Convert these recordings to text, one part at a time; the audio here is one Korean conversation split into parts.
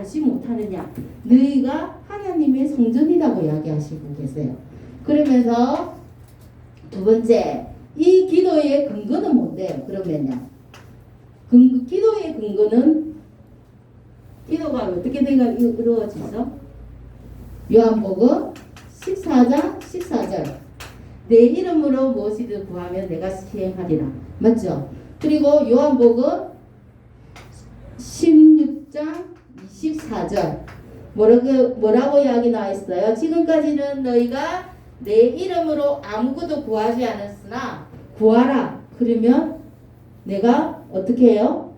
알지 못하느냐? 너희가 하나님의 성전이라고 이야기하시고 계세요. 그러면서 두 번째, 이 기도의 근거는 뭔데요? 그러면요. 근, 기도의 근거는 기도가 어떻게 되가 이루어지죠? 요한복음 14장 14절 내 이름으로 무엇이든 구하면 내가 시행하리라 맞죠? 그리고 요한복음 16장 24절 뭐라고, 뭐라고 이야기 나와 있어요? 지금까지는 너희가 내 이름으로 아무것도 구하지 않았으나 구하라 그러면 내가 어떻게 해요?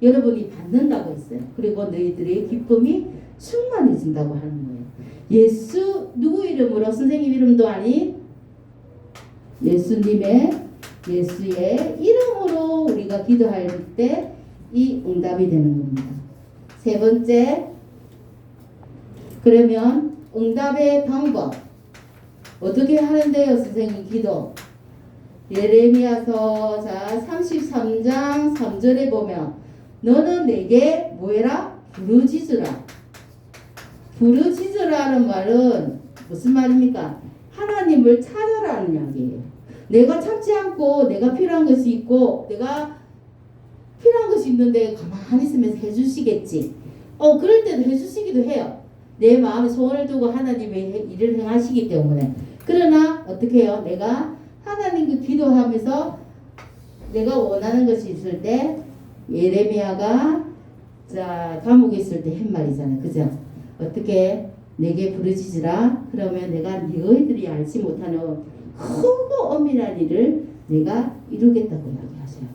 여러분이 받는다고 했어요. 그리고 너희들의 기쁨이 충만해진다고 하는 거예요. 예수 누구 이름으로 선생님 이름도 아닌 예수님의 예수의 이름으로 우리가 기도할 때 이 응답이 되는 겁니다. 세 번째 그러면 응답의 방법 어떻게 하는데요, 선생님 기도? 예레미야서 자 33장 3절에 보면 너는 내게 뭐해라? 부르짖으라. 부르짖으라는 말은 무슨 말입니까? 하나님을 찾아라는 이야기예요. 내가 찾지 않고 내가 필요한 것이 있고 내가 필요한 것이 있는데 가만히 있으면 해주시겠지. 어 그럴 때도 해주시기도 해요. 내 마음에 소원을 두고 하나님의 일을 행하시기 때문에 그러나 어떻게 해요? 내가 하나님께 기도하면서 내가 원하는 것이 있을 때 예레미야가 자 감옥에 있을 때 한 말이잖아요. 그죠? 어떻게 내게 부르짖으라 그러면 내가 너희들이 알지 못하는 크고 엄밀한 일을 내가 이루겠다고 이야기하셔요.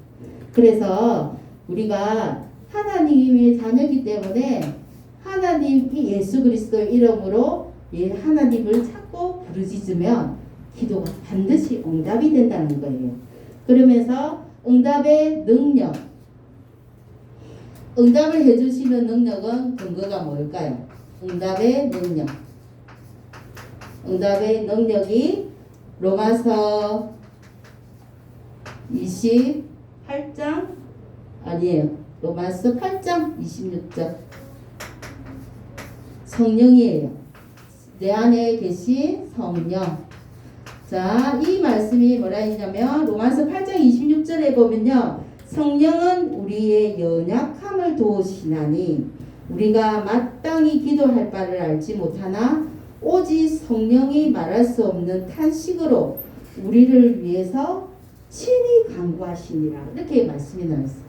그래서 우리가 하나님의 자녀이기 때문에 하나님이 예수 그리스도 이름으로 예, 하나님을 찾고 부르짖으면 기도가 반드시 응답이 된다는 거예요. 그러면서 응답의 능력, 응답을 해주시는 능력은 근거가 뭘까요? 응답의 능력. 응답의 능력이 로마서 28장 아니에요. 로마서 8장 26절 성령이에요. 내 안에 계신 성령. 자, 이 말씀이 뭐라 했냐면 로마서 8장 26절에 보면요. 성령은 우리의 연약함을 도우시나니 우리가 마땅히 기도할 바를 알지 못하나 오직 성령이 말할 수 없는 탄식으로 우리를 위해서 친히 간구하시니라 이렇게 말씀이 나왔어요.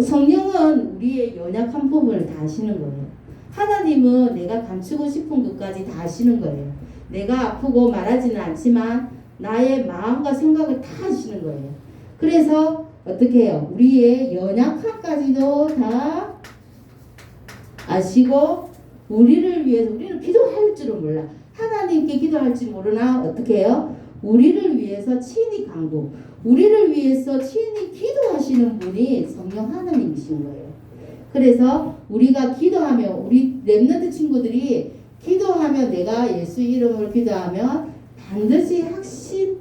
성령은 우리의 연약한 부분을 다 아시는 거예요. 하나님은 내가 감추고 싶은 것까지 다 아시는 거예요. 내가 아프고 말하지는 않지만 나의 마음과 생각을 다 아시는 거예요. 그래서 어떻게 해요? 우리의 연약함까지도 다 아시고 우리를 위해서 우리는 기도할 줄은 몰라. 하나님께 기도할 줄 모르나 어떻게 해요? 우리를 위해서 친히 강구, 우리를 위해서 친히 기도하시는 분이 성령 하나님이신 거예요. 그래서 우리가 기도하면 우리 랩런트 친구들이 기도하면 내가 예수 이름으로 기도하면 반드시 확신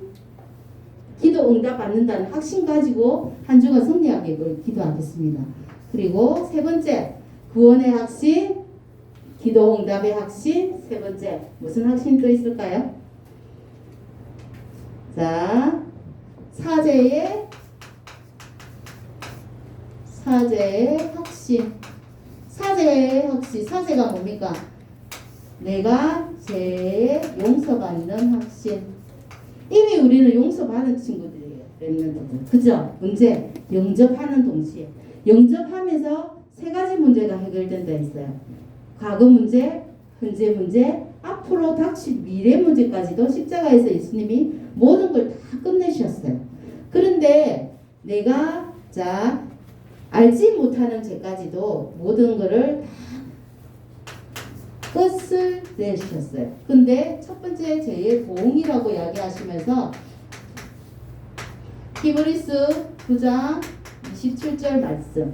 기도 응답 받는다는 확신 가지고 한 주간 승리하게 기도하겠습니다. 그리고 세 번째 구원의 확신, 기도 응답의 확신. 세 번째 무슨 확신 또 있을까요? 자 사제의 사제의 확신. 사제의 확신. 사제가 뭡니까? 내가 죄 용서받는 확신. 이미 우리는 용서받은 친구들이에요. 랩런트들. 그죠? 문제 영접하는 동시에 영접하면서 세 가지 문제가 해결된다 했어요. 과거 문제, 현재 문제, 앞으로 닥칠 미래 문제까지도 십자가에서 예수님이 모든 걸 다 끝내셨어요. 그런데 내가 자 알지 못하는 죄까지도 모든 것을 다 끝을 내셨어요. 근데 첫 번째 죄의 보응이라고 이야기하시면서 히브리스 9장 27절 말씀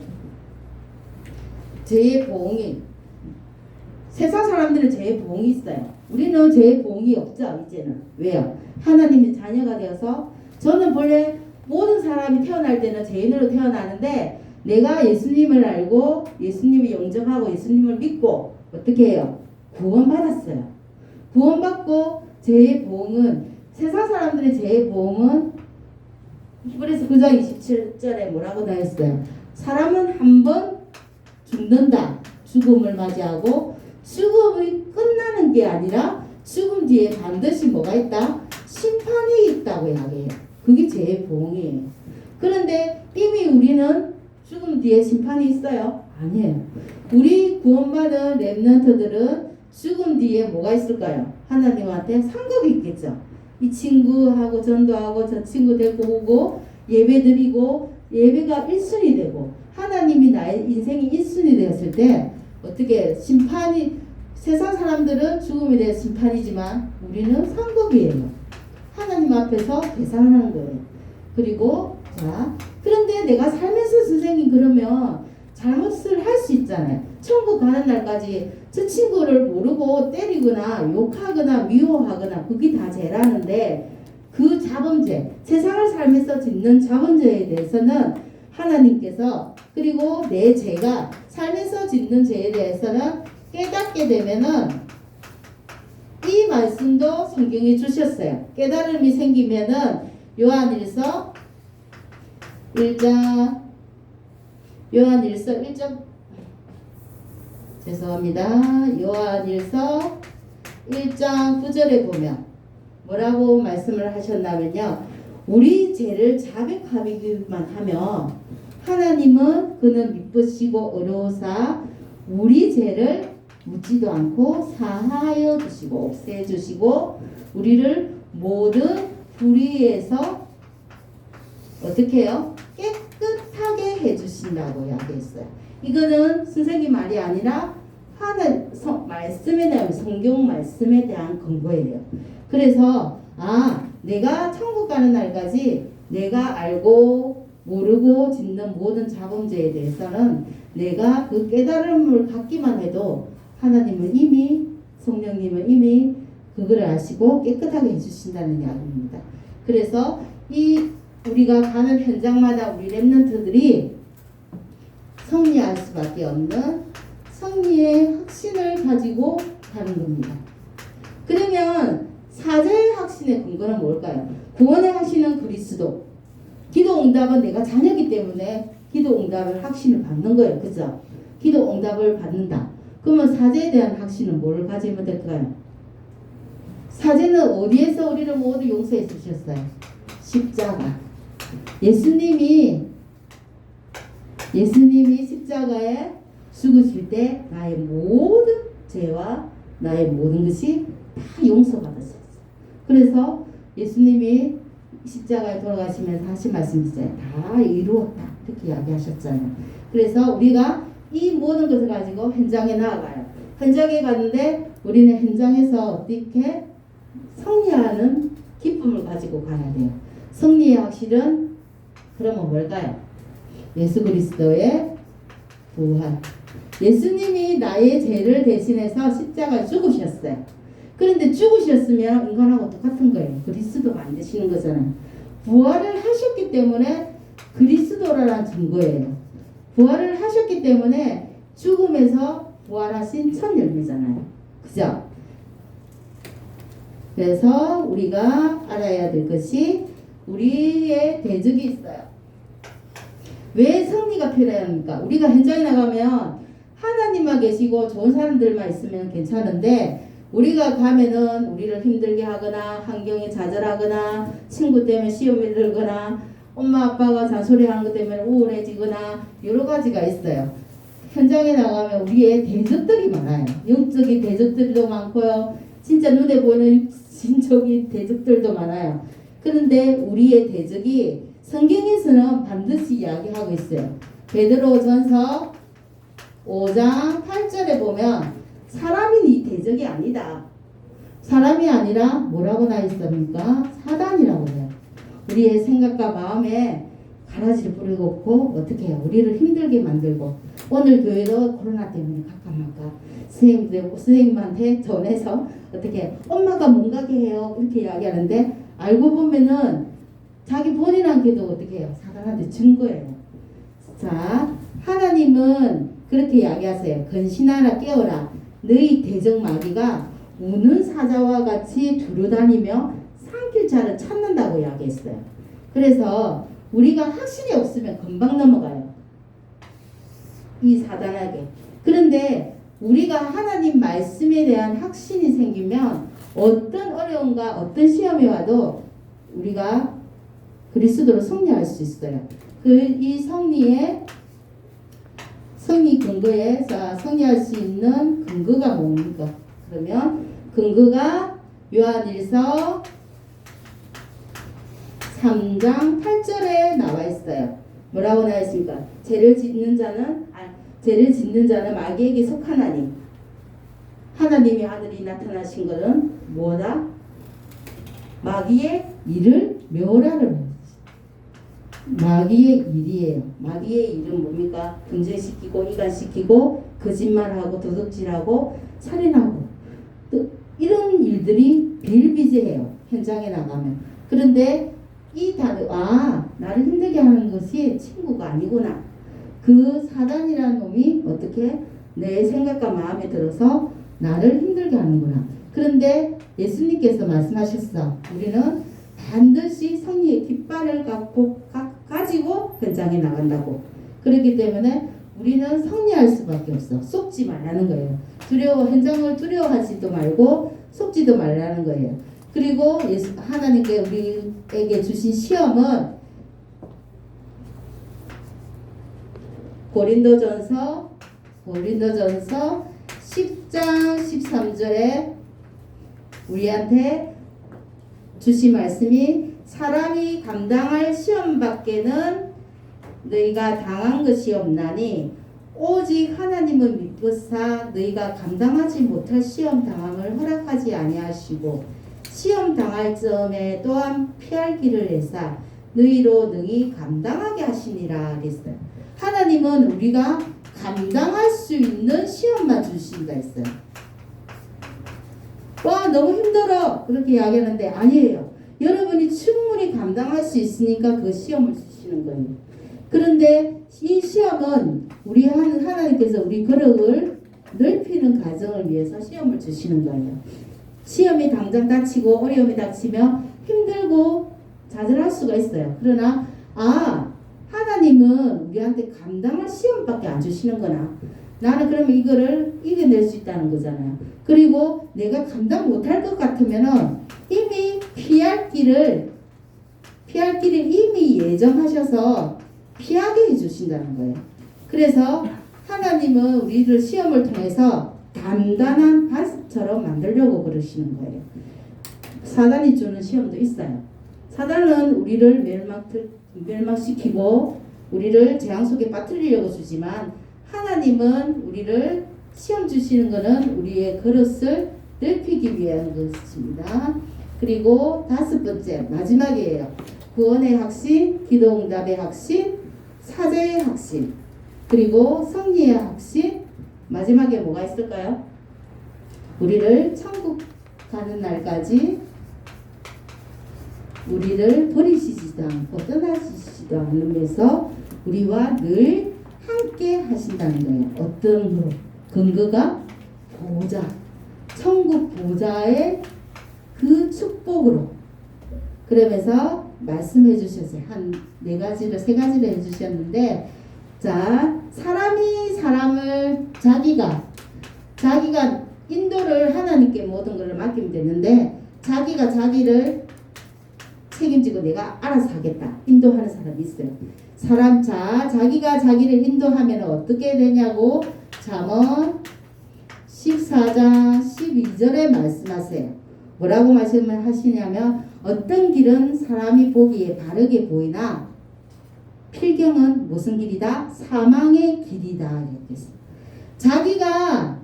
죄의 보응이 세상 사람들은 죄의 보응이 있어요. 우리는 죄의 보응이 없죠. 이제는 왜요? 하나님의 자녀가 되어서 저는 본래 모든 사람이 태어날 때는 죄인으로 태어나는데 내가 예수님을 알고 예수님을 영접하고 예수님을 믿고 어떻게 해요? 구원받았어요. 구원받고 죄의 보응은 세상 사람들의 죄의 보응은 히브리서 9장 27절에 뭐라고 나 했어요? 사람은 한 번 죽는다. 죽음을 맞이하고 끝나는 게 아니라 죽음 뒤에 반드시 뭐가 있다? 심판이 있다고 이야기해요. 그게 죄의 보응이에요. 그런데 이미 우리는 죽음 뒤에 심판이 있어요? 아니에요. 우리 구원받은 랩런트들은 죽음 뒤에 뭐가 있을까요? 하나님한테 상급이 있겠죠. 이 친구하고 전도하고 저 친구 데리고 오고 예배 드리고 예배가 1순위 되고 하나님이 나의 인생이 1순위 되었을 때 어떻게 심판이 세상 사람들은 죽음에 대해 심판이지만 우리는 상급이에요. 하나님 앞에서 계산하는 거예요. 그리고 자 그런데 내가 살면서 선생님 그러면 잘못을 할 수 있잖아요. 천국 가는 날까지 저 친구를 모르고 때리거나 욕하거나 미워하거나 그게 다 죄라는데 그 자범죄 세상을 살면서 짓는 자범죄에 대해서는 하나님께서 그리고 내 죄가 살면서 짓는 죄에 대해서는 깨닫게 되면은 이 말씀도 성경에 주셨어요. 깨달음이 생기면은 요한일서 1장 요한일서 1장 죄송합니다. 요한일서 1장 9절에 보면 뭐라고 말씀을 하셨냐면요. 우리 죄를 자백하기만 하면 하나님은 그는 미쁘시고 어려우사 우리 죄를 묻지도 않고 사하여 주시고 없애 주시고 우리를 모든 불의에서 어떻게 해요? 깨끗하게 해 주신다고 이야기했어요. 이거는 선생님 말이 아니라 하는 성, 말씀에 대한 성경 말씀에 대한 근거예요. 그래서 아 내가 천국 가는 날까지 내가 알고 모르고 짓는 모든 자범죄에 대해서는 내가 그 깨달음을 갖기만 해도 하나님은 이미 성령님은 이미 그거를 아시고 깨끗하게 해주신다는 이야기입니다. 그래서 이 우리가 가는 현장마다 우리 랩런트들이 성리할 수밖에 없는 성리의 확신을 가지고 가는 겁니다. 그러면 사제의 확신의 근거는 뭘까요? 구원의 확신은 그리스도. 기도 응답은 내가 자녀기 때문에 기도 응답을 확신을 받는 거예요. 그죠? 기도 응답을 받는다. 그러면 사제에 대한 확신은 뭘 가지면 될까요? 사제는 어디에서 우리를 모두 용서해 주셨어요? 십자가. 예수님이 예수님이 십자가에 죽으실 때 나의 모든 죄와 나의 모든 것이 다 용서받았어요. 그래서 예수님이 십자가에 돌아가시면서 하신 말씀이 있어요. 다 이루었다. 이렇게 이야기하셨잖아요. 그래서 우리가 이 모든 것을 가지고 현장에 나아가요. 현장에 가는데 우리는 현장에서 어떻게 성리하는 기쁨을 가지고 가야 돼요. 승리의 확실은 그러면 뭘까요? 예수 그리스도의 부활. 예수님이 나의 죄를 대신해서 십자가에 죽으셨어요. 그런데 죽으셨으면 인간하고 똑같은 거예요. 그리스도가 안 되시는 거잖아요. 부활을 하셨기 때문에 그리스도라는 증거예요. 부활을 하셨기 때문에 죽음에서 부활하신 첫 열매잖아요. 그죠? 그래서 우리가 알아야 될 것이 우리의 대적이 있어요. 왜 승리가 필요합니까? 우리가 현장에 나가면 하나님만 계시고 좋은 사람들만 있으면 괜찮은데 우리가 가면은 우리를 힘들게 하거나 환경이 좌절하거나 친구 때문에 시험이 들거나 엄마 아빠가 잔소리하는 것 때문에 우울해지거나 여러 가지가 있어요. 현장에 나가면 우리의 대적들이 많아요. 영적인 대적들도 많고요. 진짜 눈에 보이는 신적인 대적들도 많아요. 그런데 우리의 대적이 성경에서는 반드시 이야기하고 있어요. 베드로전서 5장 8절에 보면 사람이 네 대적이 아니다. 사람이 아니라 뭐라고 나 있습니까? 사단이라고 해요. 우리의 생각과 마음에 가라지를 뿌리고 어떻게? 우리를 힘들게 만들고 오늘 교회도 코로나 때문에 가까마까 선생님들 선생님한테 전해서 어떻게 엄마가 못 가게 해요 이렇게 이야기하는데 알고 보면은 자기 본인한테도 어떻게 해요? 사단한테 준 거예요. 자, 하나님은 그렇게 이야기하세요. 근신하라 깨어라. 너희 대적 마귀가 우는 사자와 같이 두루다니며 삼킬 자를 찾는다고 이야기했어요. 그래서 우리가 확신이 없으면 금방 넘어가요. 이 사단에게. 그런데 우리가 하나님 말씀에 대한 확신이 생기면 어떤 어려움과 어떤 시험이 와도 우리가 그리스도로 승리할 수 있어요. 그이 승리의 승리 근거에 자 승리할 수 있는 근거가 뭡니까? 그러면 근거가 요한일서 3장 8절에 나와 있어요. 뭐라고 나와 있습니까? 죄를 짓는 자는 아, 죄를 짓는 자는 마귀에게 속하나니 하나님의 아들이 나타나신 것은 뭐다? 마귀의 일을 멸하는 마귀의 일이에요. 마귀의 일은 뭡니까? 분쟁시키고 이간시키고 거짓말하고 도둑질하고 살인하고 또 이런 일들이 비일비재해요. 현장에 나가면. 그런데 이 단어 아 나를 힘들게 하는 것이 친구가 아니구나. 그 사단이라는 놈이 어떻게 내 생각과 마음에 들어서 나를 힘들게 하는구나. 그런데 예수님께서 말씀하셨어. 우리는 반드시 성리의 깃발을 갖고 가, 가지고 현장에 나간다고. 그렇기 때문에 우리는 성리할 수밖에 없어. 속지 말라는 거예요. 두려워 현장을 두려워하지도 말고 속지도 말라는 거예요. 그리고 하나님께 우리에게 주신 시험은 고린도전서 고린도전서 10장 13절에 우리한테 주신 말씀이 사람이 감당할 시험 밖에는 너희가 당한 것이 없나니 오직 하나님은 믿고사 너희가 감당하지 못할 시험 당함을 허락하지 아니하시고 시험 당할 점에 또한 피할 길을 내사 너희로 능히 감당하게 하시니라 그랬어요. 하나님은 우리가 감당할 수 있는 시험만 주신다 했어요. 와 너무 힘들어 그렇게 이야기하는데 아니에요. 여러분이 충분히 감당할 수 있으니까 그 시험을 주시는 거예요. 그런데 이 시험은 우리 한- 하나님께서 우리 거력을 넓히는 과정을 위해서 시험을 주시는 거예요. 시험이 당장 닥치고 어려움이 닥치며 힘들고 좌절할 수가 있어요. 그러나 아 하나님은 우리한테 감당할 시험밖에 안 주시는구나. 나는 그러면 이거를 이겨낼 수 있다는 거잖아요. 그리고 내가 감당 못할 것 같으면은 이미 피할 길을 피할 길을 이미 예정하셔서 피하게 해주신다는 거예요. 그래서 하나님은 우리를 시험을 통해서 단단한 바스처럼 만들려고 그러시는 거예요. 사단이 주는 시험도 있어요. 사단은 우리를 멸망, 멸망시키고 우리를 재앙 속에 빠뜨리려고 주지만 하나님은 우리를 시험 주시는 것은 우리의 그릇을 넓히기 위한 것입니다. 그리고 다섯 번째 마지막이에요. 구원의 확신, 기도응답의 확신, 사제의 확신, 그리고 성리의 확신. 마지막에 뭐가 있을까요? 우리를 천국 가는 날까지 우리를 버리시지도 않고 떠나시지도 않으면서 우리와 늘 함께 하신다는 거예요. 어떤 근거가 보좌, 천국 보좌의 그 축복으로 그러면서 말씀해 주셨어요. 한 네 가지를 세 가지를 해 주셨는데 자 사람이 사람을 자기가 자기가 인도를 하나님께 모든 것을 맡기면 되는데 자기가 자기를 책임지고 내가 알아서 하겠다. 인도하는 사람이 있어요. 사람 자 자기가 자기를 인도하면 어떻게 되냐고 잠언 14장 12절에 말씀하세요. 뭐라고 말씀을 하시냐면 어떤 길은 사람이 보기에 바르게 보이나 필경은 무슨 길이다? 사망의 길이다. 이렇게. 자기가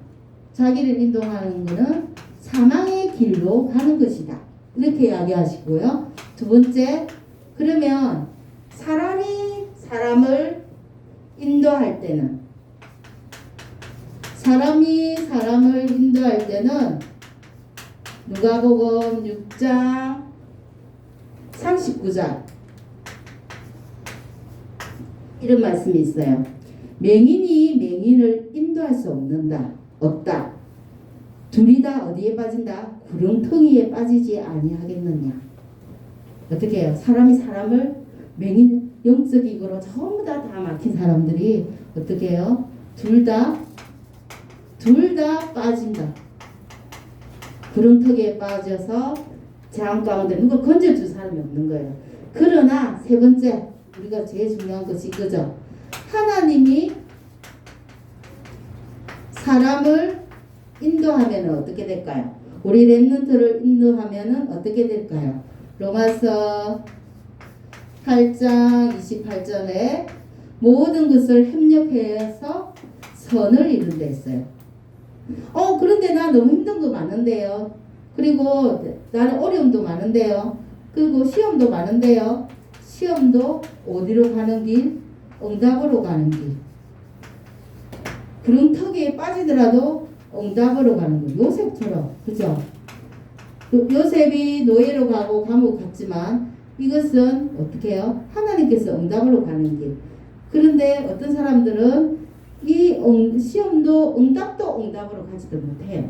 자기를 인도하는 것은 사망의 길로 가는 것이다. 이렇게 이야기하시고요. 두 번째, 그러면 사람이 사람을 인도할 때는 사람이 사람을 인도할 때는 누가복음 6장 39절 이런 말씀이 있어요. 맹인이 맹인을 인도할 수 없는다. 없다. 둘이 다 어디에 빠진다? 구렁텅이에 빠지지 아니하겠느냐. 어떻게 해요? 사람이 사람을 맹인 영적 이거로 전부 다 다 막힌 사람들이 어떻게 해요? 둘 다 둘 다 빠진다. 구렁텅이에 빠져서 재앙 가운데 누가 건져줄 사람이 없는 거예요. 그러나 세 번째 우리가 제일 중요한 것이 이거죠. 하나님이 사람을 인도하면 어떻게 될까요? 우리 랩런트를 인도하면 어떻게 될까요? 로마서 8장 28절에 모든 것을 협력해서 선을 이룬다 했어요. 어, 그런데 나 너무 힘든 거 많은데요. 그리고 나는 어려움도 많은데요. 그리고 시험도 많은데요. 시험도 어디로 가는 길? 응답으로 가는 길. 구렁텅이에 빠지더라도 응답으로 가는 길. 요셉처럼. 그죠? 요- 요셉이 노예로 가고 감옥 갔지만 이것은 어떻게 해요? 하나님께서 응답으로 가는 길. 그런데 어떤 사람들은 이 응- 시험도 응답도 응답으로 가지도 못해요.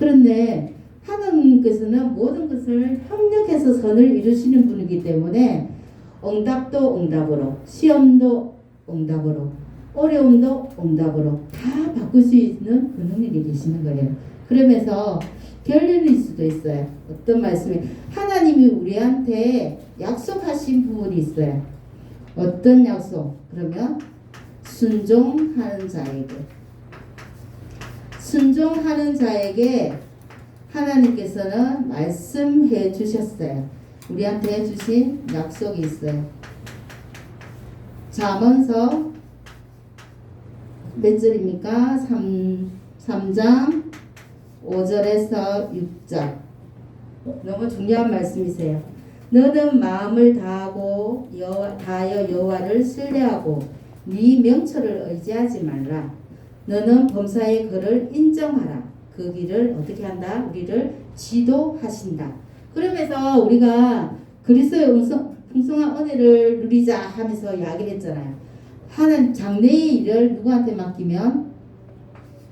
그런데 하나님께서는 모든 것을 협력해서 선을 이루시는 분이기 때문에 응답도 응답으로, 시험도 응답으로, 어려움도 응답으로 다 바꿀 수 있는 그 능력이 되시는 거예요. 그러면서 결론일 수도 있어요. 어떤 말씀이 하나님이 우리한테 약속하신 부분이 있어요. 어떤 약속? 그러면 순종하는 자에게 순종하는 자에게 하나님께서는 말씀해 주셨어요. 우리한테 주신 약속이 있어요. 잠언서 몇 절입니까? 3, 3장 5절에서 6절. 너무 중요한 말씀이세요. 너는 마음을 다하고 여호와, 다하여 여호와를 신뢰하고 네 명철을 의지하지 말라. 너는 범사의 글을 인정하라. 그 길을 어떻게 한다? 우리를 지도하신다. 그러면서 우리가 그리스도의 풍성, 풍성한 은혜를 누리자 하면서 이야기를 했잖아요. 하는 장래의 일을 누구한테 맡기면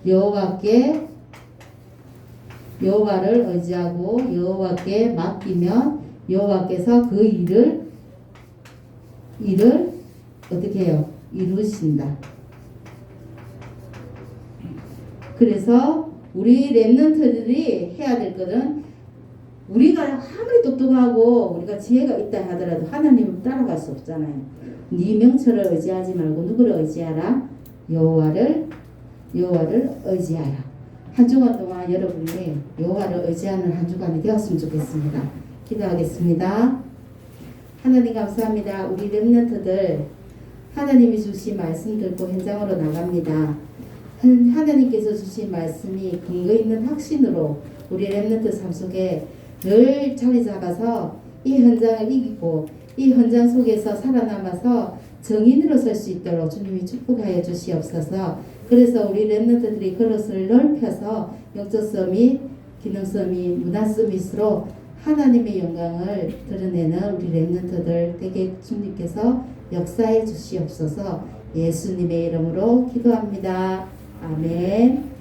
여호와께 여호와를 의지하고 여호와께 맡기면 여호와께서 그 일을 일을 어떻게 해요? 이루신다. 그래서 우리 랩런트들이 해야 될 것은 우리가 아무리 똑똑하고 우리가 지혜가 있다 하더라도 하나님을 따라갈 수 없잖아요. 네 명철을 의지하지 말고 누구를 의지하라? 여호와를 여호와를 의지하라. 한 주간 동안 여러분이 여호와를 의지하는 한 주간이 되었으면 좋겠습니다. 기도하겠습니다. 하나님 감사합니다. 우리 렘넌트들 하나님이 주신 말씀 들고 현장으로 나갑니다. 한- 하나님께서 주신 말씀이 근거 있는 확신으로 우리 렘넌트 삶 속에 늘 자리 잡아서 이 현장을 이기고 이 현장 속에서 살아남아서 정인으로 설 수 있도록 주님이 축복하여 주시옵소서. 그래서 우리 렘넌트들이 그릇을 넓혀서 영적섬이 기능섬이 문화 서밋으로 하나님의 영광을 드러내는 우리 렘넌트들 되게 주님께서 역사해 주시옵소서. 예수님의 이름으로 기도합니다. 아멘.